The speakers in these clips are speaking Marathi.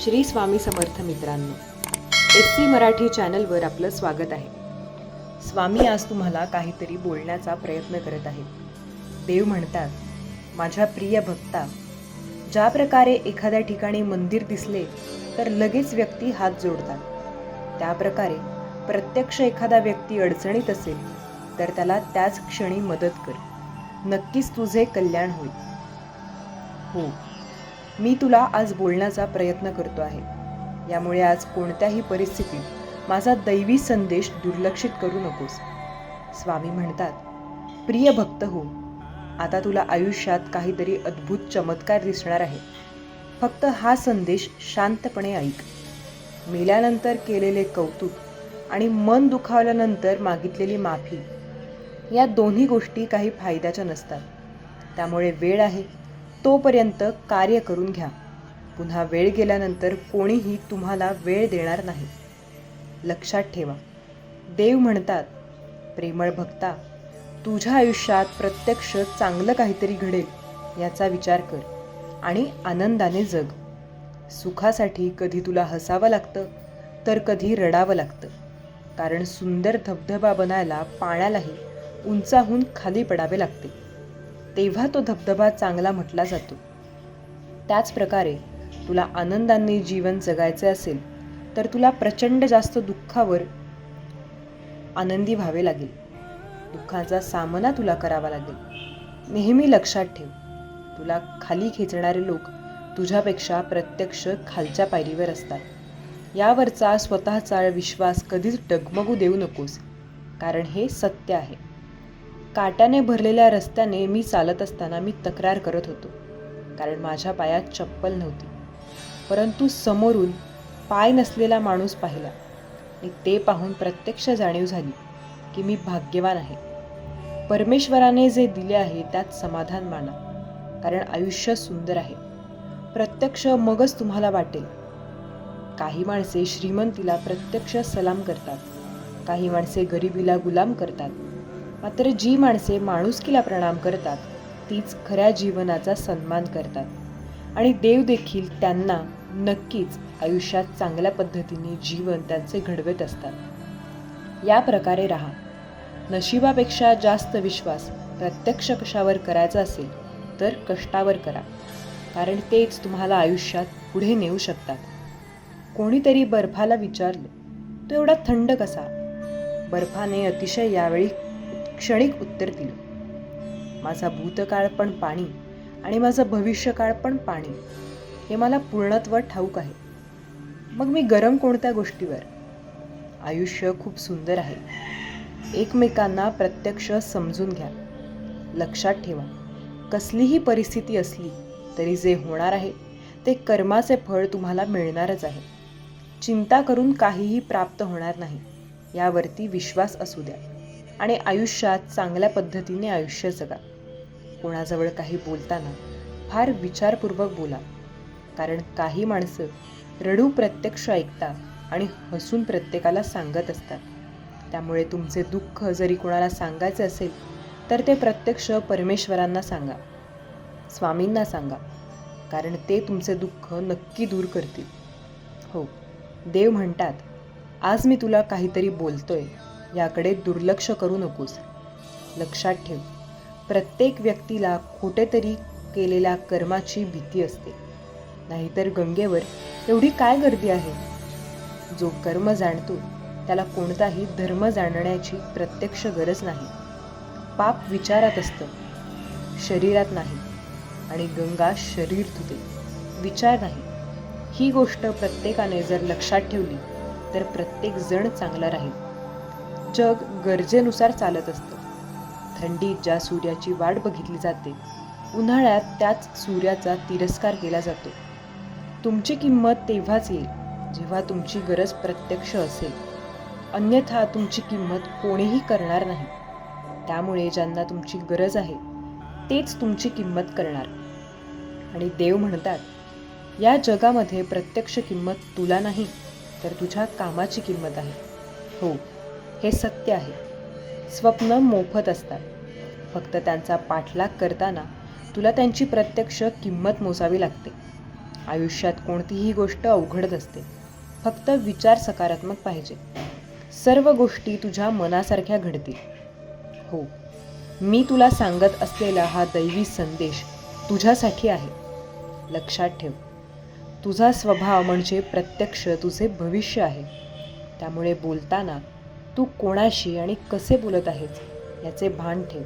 श्री स्वामी समर्थ मित्रांनो एस सी मराठी चॅनलवर आपलं स्वागत आहे. स्वामी आज तुम्हाला काहीतरी बोलण्याचा प्रयत्न करत आहेत. देव म्हणतात माझ्या प्रिय भक्ता ज्या प्रकारे एखाद्या ठिकाणी मंदिर दिसले तर लगेच व्यक्ती हात जोडतात. त्याप्रकारे प्रत्यक्ष एखादा व्यक्ती अडचणीत असेल तर त्याला त्याच क्षणी मदत कर. नक्कीच तुझे कल्याण होईल. हो मी तुला आज बोलण्याचा प्रयत्न करतो आहे. यामुळे आज कोणत्याही परिस्थितीत माझा दैवी संदेश दुर्लक्षित करू नकोस. स्वामी म्हणतात प्रिय भक्त हो आता तुला आयुष्यात काहीतरी अद्भुत चमत्कार दिसणार आहे फक्त हा संदेश शांतपणे ऐक. मेल्यानंतर केलेले कौतुक आणि मन दुखावल्यानंतर मागितलेली माफी या दोन्ही गोष्टी काही फायद्याच्या नसतात. त्यामुळे वेळ आहे. तोपर्यंत कार्य करून घ्या. पुन्हा वेळ गेल्यानंतर कोणीही तुम्हाला वेळ देणार नाही. लक्षात ठेवा. देव म्हणतात प्रेमळ भक्ता तुझ्या आयुष्यात प्रत्यक्ष चांगलं काहीतरी घडेल याचा विचार कर आणि आनंदाने जग. सुखासाठी कधी तुला हसावं लागतं तर कधी रडावं लागतं. कारण सुंदर धबधबा बनायला पाण्यालाही उंचाहून खाली पडावे लागते. तेव्हा तो धबधबा चांगला म्हटला जातो. त्याचप्रकारे तुला आनंदाने जीवन जगायचे असेल तर तुला प्रचंड जास्त दुःखावर आनंदी व्हावे लागेल. दुःखाचा सामना तुला करावा लागेल. नेहमी लक्षात ठेव तुला खाली खेचणारे लोक तुझ्यापेक्षा प्रत्यक्ष खालच्या पायरीवर असतात. यावरचा स्वतःचा विश्वास कधीच डगमगू देऊ नकोस कारण हे सत्य आहे. काट्याने भरलेल्या रस्त्याने मी चालत असताना मी तक्रार करत होतो. कारण माझ्या पायात चप्पल नव्हती. परंतु समोरून पाय नसलेला माणूस पाहिला. आणि ते पाहून प्रत्यक्ष जाणीव झाली की मी भाग्यवान आहे. परमेश्वराने जे दिले आहे त्यात समाधान माना. कारण आयुष्य सुंदर आहे. प्रत्यक्ष मगच तुम्हाला वाटेल. काही माणसे श्रीमंतीला प्रत्यक्ष सलाम करतात. काही माणसे गरिबीला गुलाम करतात. मात्र जी माणसे माणुसकीला प्रणाम करतात तीच खऱ्या जीवनाचा सन्मान करतात. आणि देव देखील त्यांना नक्कीच आयुष्यात चांगल्या पद्धतीने जीवन त्यांचे घडवत असतात. या प्रकारे राहा. नशिबापेक्षा जास्त विश्वास प्रत्यक्ष कशावर करायचा असेल तर कष्टावर करा. कारण तेच तुम्हाला आयुष्यात पुढे नेऊ शकतात. कोणीतरी बर्फाला विचारलं तो एवढा थंड कसा? बर्फाने अतिशय यावेळी क्षणिक उत्तर दिलं. माझा भूतकाळ पण पाणी आणि माझं भविष्यकाळ पण पाणी. हे मला पूर्णत्व ठाऊक आहे. मग मी गरम कोणत्या गोष्टीवर? आयुष्य खूप सुंदर आहे. एकमेकांना प्रत्यक्ष समजून घ्या. लक्षात ठेवा. कसलीही परिस्थिती असली तरी जे होणार आहे ते कर्माचे फळ तुम्हाला मिळणारच आहे. चिंता करून काहीही प्राप्त होणार नाही. यावरती विश्वास असू द्या. आणि आयुष्यात चांगल्या पद्धतीने आयुष्य जगा. कोणाजवळ काही बोलताना फार विचारपूर्वक बोला. कारण काही माणसं रडू प्रत्यक्ष ऐकतात आणि हसून प्रत्येकाला सांगत असतात. त्यामुळे तुमचे दुःख जरी कोणाला सांगायचे असेल तर ते प्रत्यक्ष परमेश्वरांना सांगा. स्वामींना सांगा. कारण ते तुमचे दुःख नक्की दूर करतील. हो देव म्हणतात आज मी तुला काहीतरी बोलतोय. याकडे दुर्लक्ष करू नकोस. लक्षात ठेव प्रत्येक व्यक्तीला कुठेतरी केलेल्या कर्माची भीती असते. नाहीतर गंगेवर एवढी काय गर्दी आहे? जो कर्म जाणतो त्याला कोणताही धर्म जाणण्याची प्रत्यक्ष गरज नाही. पाप विचारात असतं शरीरात नाही आणि गंगा शरीर धुते विचार नाही. ही गोष्ट प्रत्येकाने जर लक्षात ठेवली तर प्रत्येक जण चांगला राहील. जग गरजेनुसार चालत असतं. थंडीत ज्या सूर्याची वाट बघितली जाते उन्हाळ्यात त्याच सूर्याचा तिरस्कार केला जातो. तुमची किंमत तेव्हाच येईल जेव्हा तुमची गरज प्रत्यक्ष असेल. अन्यथा तुमची किंमत कोणीही करणार नाही. त्यामुळे ज्यांना तुमची गरज आहे तेच तुमची किंमत करणार. आणि देव म्हणतात या जगामध्ये प्रत्यक्ष किंमत तुला नाही तर तुझ्या कामाची किंमत आहे. हो हे सत्य आहे. स्वप्न मोफत असतात. फक्त त्यांचा पाठलाग करताना तुला त्यांची प्रत्यक्ष किंमत मोजावी लागते. आयुष्यात कोणतीही गोष्ट अवघड असते. फक्त विचार सकारात्मक पाहिजे. सर्व गोष्टी तुझ्या मनासारख्या घडतील. हो मी तुला सांगत असलेला हा दैवी संदेश तुझ्यासाठी आहे. लक्षात ठेव तुझा स्वभाव म्हणजे प्रत्यक्ष तुझे भविष्य आहे. त्यामुळे बोलताना तू कोणाशी आणि कसे बोलत आहेस याचे भान ठेव.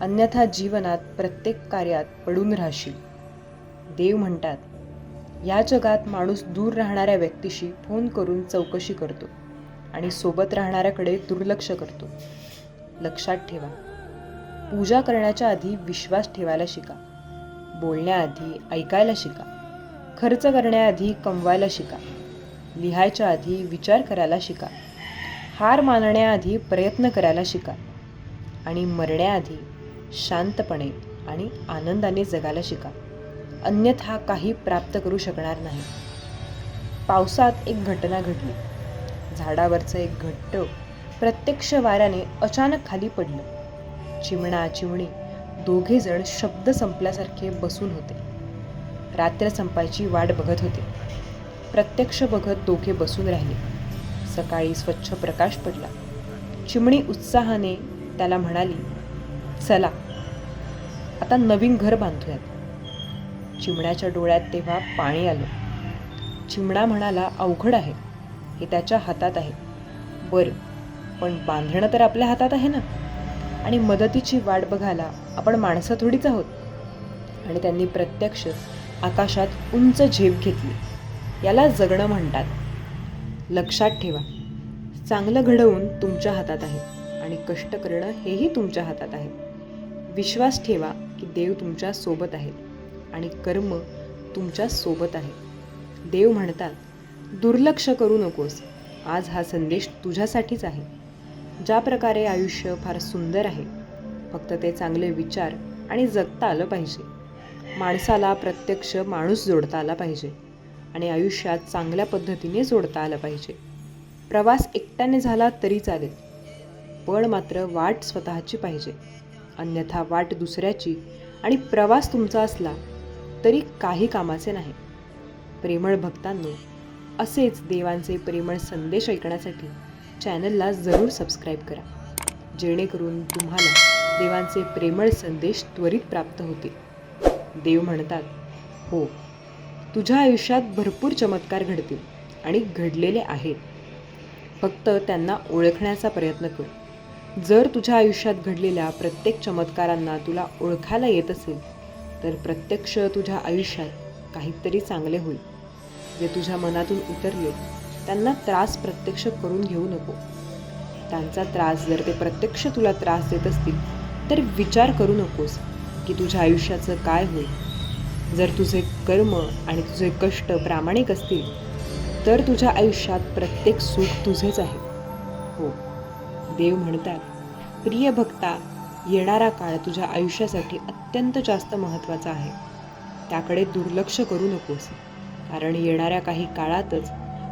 अन्यथा जीवनात प्रत्येक कार्यात पडून राहशील. देव म्हणतात या जगात माणूस दूर राहणाऱ्या व्यक्तीशी फोन करून चौकशी करतो आणि सोबत राहणाऱ्याकडे दुर्लक्ष करतो. लक्षात ठेवा. पूजा करण्याच्या आधी विश्वास ठेवायला शिका. बोलण्याआधी ऐकायला शिका. खर्च करण्याआधी कमवायला शिका. लिहायच्या आधी विचार करायला शिका. हार मानण्याआधी प्रयत्न करायला शिका आणि मरण्याआधी शांतपणे आणि आनंदाने जगायला शिका. अन्यथा काही प्राप्त करू शकणार नाही. पावसात एक घटना घडली. झाडावरचं एक घट्ट प्रत्यक्ष वाऱ्याने अचानक खाली पडलं. चिमणा चिमणी दोघे जण शब्द संपल्यासारखे बसून होते. रात्र संपायची वाट बघत होते. प्रत्यक्ष बघत दोघे बसून राहिले. सकाळी स्वच्छ प्रकाश पडला. चिमणी उत्साहाने त्याला म्हणाली चला आता नवीन घर बांधूयात. चिमण्याच्या डोळ्यात तेव्हा पाणी आलं. चिमणा म्हणाला अवघड आहे. हे त्याच्या हातात आहे. बरं पण बांधणं तर आपल्या हातात आहे ना? आणि मदतीची वाट बघायला आपण माणसं थोडीच आहोत. आणि त्यांनी प्रत्यक्ष आकाशात उंच झेप घेतली. याला जगणं म्हणतात. लक्षात ठेवा. चांगलं घडवून तुमच्या हातात आहे आणि कष्ट करणं हेही तुमच्या हातात आहे. विश्वास ठेवा की देव तुमच्यासोबत आहे आणि कर्म तुमच्यासोबत आहे. देव म्हणतात दुर्लक्ष करू नकोस. आज हा संदेश तुझ्यासाठीच आहे. ज्या प्रकारे आयुष्य फार सुंदर आहे फक्त ते चांगले विचार आणि जगता आलं पाहिजे. माणसाला प्रत्यक्ष माणूस जोडता आला पाहिजे. आणि आयुष्यात चांगल्या पद्धतीने जोडता आलं पाहिजे. प्रवास एकट्याने झाला तरी चालेल पण मात्र वाट स्वतःची पाहिजे. अन्यथा वाट दुसऱ्याची आणि प्रवास तुमचा असला तरी काही कामाचे नाही. प्रेमळ भक्तांनो असेच देवांचे प्रेमळ संदेश ऐकण्यासाठी चॅनलला जरूर सबस्क्राईब करा. जेणेकरून तुम्हाला देवांचे प्रेमळ संदेश त्वरित प्राप्त होतील. देव म्हणतात हो तुझ्या आयुष्यात भरपूर चमत्कार घडतील आणि घडलेले आहेत. फक्त त्यांना ओळखण्याचा प्रयत्न कर. जर तुझ्या आयुष्यात घडलेल्या प्रत्येक चमत्कारांना तुला ओळखायला येत असेल तर प्रत्यक्ष तुझ्या आयुष्यात काहीतरी चांगले होईल. जे तुझ्या मनातून उतरले त्यांना त्रास प्रत्यक्ष करून घेऊ नको. त्यांचा त्रास जर ते प्रत्यक्ष तुला त्रास देत असतील तर विचार करू नकोस की तुझ्या आयुष्याचं काय होईल. जर तुझे कर्म आणि तुझे कष्ट प्रामाणिक असतील तर तुझ्या आयुष्यात प्रत्येक सुख तुझेच आहे. हो देव म्हणतात प्रिय भक्ता येणारा काळ तुझ्या आयुष्यासाठी अत्यंत जास्त महत्त्वाचा आहे. त्याकडे दुर्लक्ष करू नकोस. कारण येणाऱ्या काही काळातच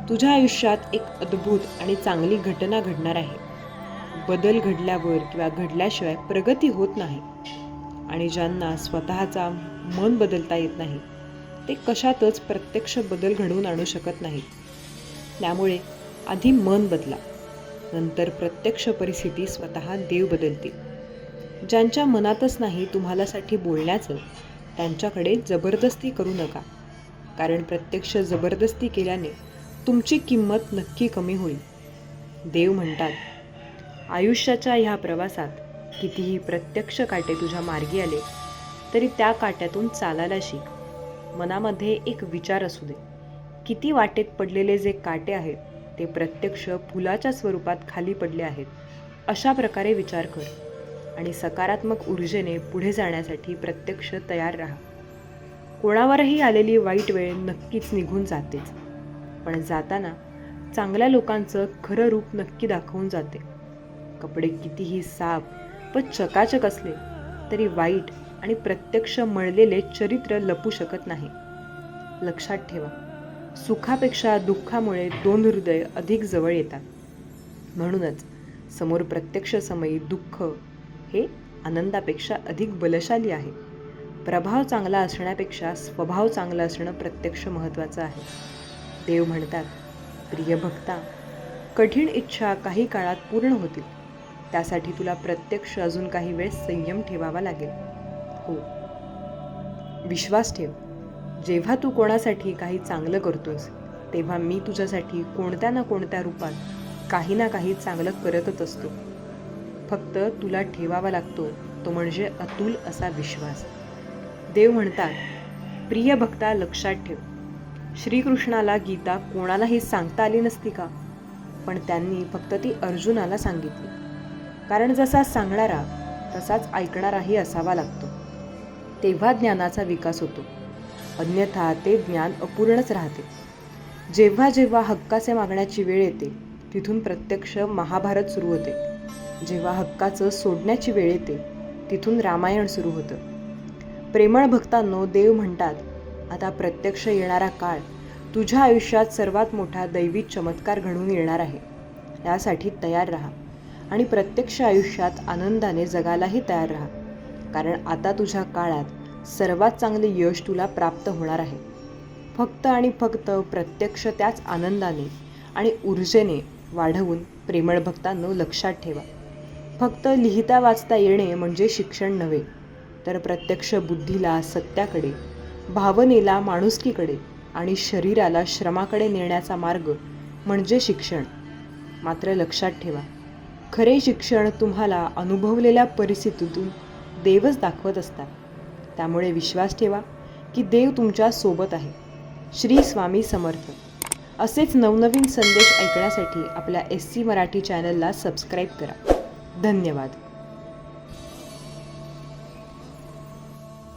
तुझ्या आयुष्यात एक अद्भुत आणि चांगली घटना घडणार आहे. बदल घडल्यावर किंवा घडल्याशिवाय प्रगती होत नाही. आणि ज्यांना स्वतःचा मन बदलता येत नाही ते कशातच प्रत्यक्ष बदल घडवून आणू शकत नाहीत. त्यामुळे आधी मन बदला नंतर प्रत्यक्ष परिस्थिती स्वतः देव बदलतील ज्यांच्या मनातच नाही तुम्हालासाठी बोलण्याचं त्यांच्याकडे जबरदस्ती करू नका. कारण प्रत्यक्ष जबरदस्ती केल्याने तुमची किंमत नक्की कमी होईल. देव म्हणतात आयुष्याच्या ह्या प्रवासात कितीही प्रत्यक्ष काटे तुझ्या मार्गी आले तरी त्या काट्यातून चालायला शिक. मनामध्ये एक विचार असू दे. किती वाटेत पडलेले जे काटे आहेत ते प्रत्यक्ष फुलाच्या स्वरूपात खाली पडले आहेत अशा प्रकारे विचार कर आणि सकारात्मक ऊर्जेने पुढे जाण्यासाठी प्रत्यक्ष तयार राहा. कोणावरही आलेली वाईट वेळ नक्कीच निघून जातेच पण जाताना चांगल्या लोकांचं खरं रूप नक्की दाखवून जाते. कपडे कितीही साफ व चकाचक असले तरी वाईट आणि प्रत्यक्ष मळलेले चरित्र लपू शकत नाही. लक्षात ठेवा सुखापेक्षा दुःखामुळे दोन हृदय अधिक जवळ येतात. म्हणूनच समोर प्रत्यक्ष समयी दुःख हे आनंदापेक्षा अधिक बलशाली आहे. प्रभाव चांगला असण्यापेक्षा स्वभाव चांगला असणं प्रत्यक्ष महत्त्वाचं आहे. देव म्हणतात प्रिय भक्ता कठीण इच्छा काही काळात पूर्ण होतील. त्यासाठी तुला प्रत्यक्ष अजून काही वेळ संयम ठेवावा लागेल. हो. विश्वास ठेव. जेव्हा तू कोणासाठी काही चांगलं करतोस तेव्हा मी तुझ्यासाठी कोणत्या ना कोणत्या रूपात काही ना काही चांगलं करतच असतो. फक्त तुला ठेवावा लागतो तो म्हणजे अतुल असा विश्वास. देव म्हणतात प्रिय भक्ता लक्षात ठेव. श्रीकृष्णाला गीता कोणालाही सांगता आली नसती का? पण त्यांनी फक्त ती अर्जुनाला सांगितली. कारण जसा सांगणारा तसाच ऐकणाराही असावा लागतो. तेव्हा ज्ञानाचा विकास होतो. अन्यथा ते ज्ञान अपूर्णच राहते. जेव्हा जेव्हा हक्काचे मागण्याची वेळ येते तिथून प्रत्यक्ष महाभारत सुरू होते. जेव्हा हक्काचं सोडण्याची वेळ येते तिथून रामायण सुरू होतं. प्रेमळ भक्तांनो देव म्हणतात आता प्रत्यक्ष येणारा काळ तुझ्या आयुष्यात सर्वात मोठा दैवी चमत्कार घडून येणार आहे. यासाठी तयार राहा. आणि प्रत्यक्ष आयुष्यात आनंदाने जगायलाही तयार राहा. कारण आता तुझ्या काळात सर्वात चांगले यश तुला प्राप्त होणार आहे. फक्त आणि फक्त प्रत्यक्ष त्याच आनंदाने आणि ऊर्जेने वाढवून प्रेमळ भक्तांनो लक्षात ठेवा. फक्त लिहिता वाचता येणे म्हणजे शिक्षण नव्हे तर प्रत्यक्ष बुद्धीला सत्याकडे भावनेला माणुसकीकडे आणि शरीराला श्रमाकडे नेण्याचा मार्ग म्हणजे शिक्षण. मात्र लक्षात ठेवा खरे शिक्षण तुम्हाला अनुभवलेल्या परिस्थितीतून देवच दाखवत असतात. त्यामुळे विश्वास ठेवा की देव तुमच्यासोबत आहे. श्री स्वामी समर्थ. असेच नवनवीन संदेश ऐकण्यासाठी आपल्या एस सी मराठी चॅनलला सबस्क्राईब करा. धन्यवाद.